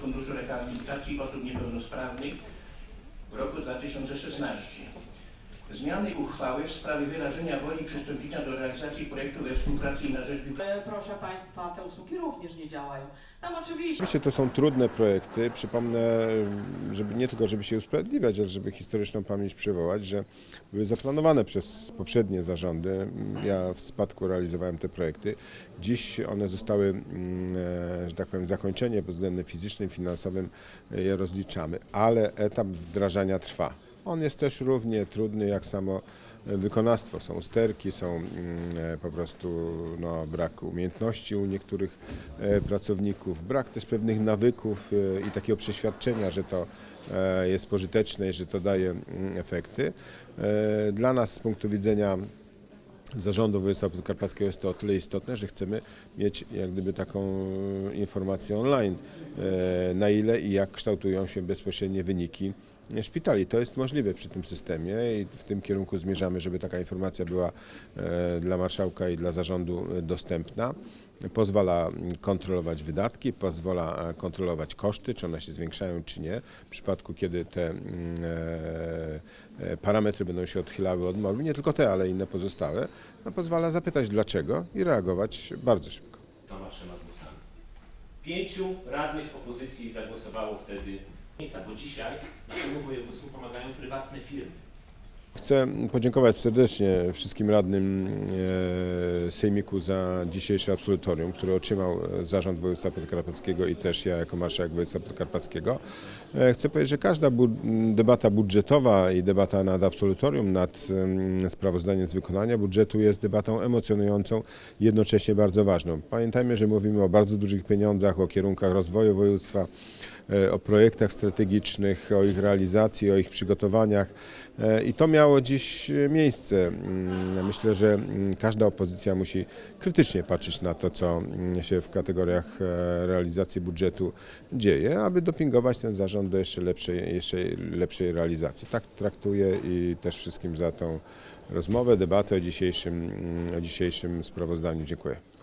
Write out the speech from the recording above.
Funduszu Rehabilitacji Osób Niepełnosprawnych w roku 2016. Zmiany uchwały w sprawie wyrażenia woli przystąpienia do realizacji projektu we współpracy i na rzecz E, Proszę Państwa, te usługi również nie działają. Tam oczywiście Oczywiście to są trudne projekty. Przypomnę, żeby nie tylko żeby się usprawiedliwiać, ale żeby historyczną pamięć przywołać, że były zaplanowane przez poprzednie zarządy. Ja w spadku realizowałem te projekty. Dziś one zostały, mm, e, że tak powiem, zakończenie pod względem fizycznym, finansowym e, je rozliczamy, ale etap wdrażania trwa. On jest też równie trudny jak samo wykonawstwo. Są usterki, są mm, e, po prostu no, brak umiejętności u niektórych e, pracowników, brak też pewnych nawyków e, i takiego przeświadczenia, że to e, jest pożyteczne i że to daje mm, efekty. E, Dla nas z punktu widzenia zarządu województwa podkarpackiego jest to o tyle istotne, że chcemy mieć jak gdyby taką informację online, e, na ile i jak kształtują się bezpośrednie wyniki szpitali. To jest możliwe przy tym systemie i w tym kierunku zmierzamy, żeby taka informacja była e, dla marszałka i dla zarządu e, dostępna. Pozwala kontrolować wydatki, pozwala e, kontrolować koszty, czy one się zwiększają, czy nie. W przypadku, kiedy te mm, parametry będą się odchylały od normy, nie tylko te, ale inne pozostałe, no pozwala zapytać dlaczego i reagować bardzo szybko. głosami. Pięciu radnych opozycji zagłosowało wtedy miejsca, bo dzisiaj naszemu województwu pomagają prywatne firmy. Chcę podziękować serdecznie wszystkim radnym e, Sejmiku za dzisiejsze absolutorium, które otrzymał e, Zarząd Województwa Podkarpackiego i też ja jako marszałek województwa podkarpackiego. E, Chcę powiedzieć, że każda debata budżetowa i debata nad absolutorium, nad em, sprawozdaniem z wykonania budżetu jest debatą emocjonującą, jednocześnie bardzo ważną. Pamiętajmy, że mówimy o bardzo dużych pieniądzach, o kierunkach rozwoju województwa, o projektach strategicznych, o ich realizacji, o ich przygotowaniach E, i to miało dziś e, miejsce. Mm, Myślę, że mm, każda opozycja musi krytycznie patrzeć na to, co mm, się w kategoriach e, realizacji budżetu dzieje, aby dopingować ten zarząd do jeszcze lepszej, jeszcze lepszej realizacji. Tak traktuję i też wszystkim za tą rozmowę, debatę o dzisiejszym, o dzisiejszym sprawozdaniu. Dziękuję.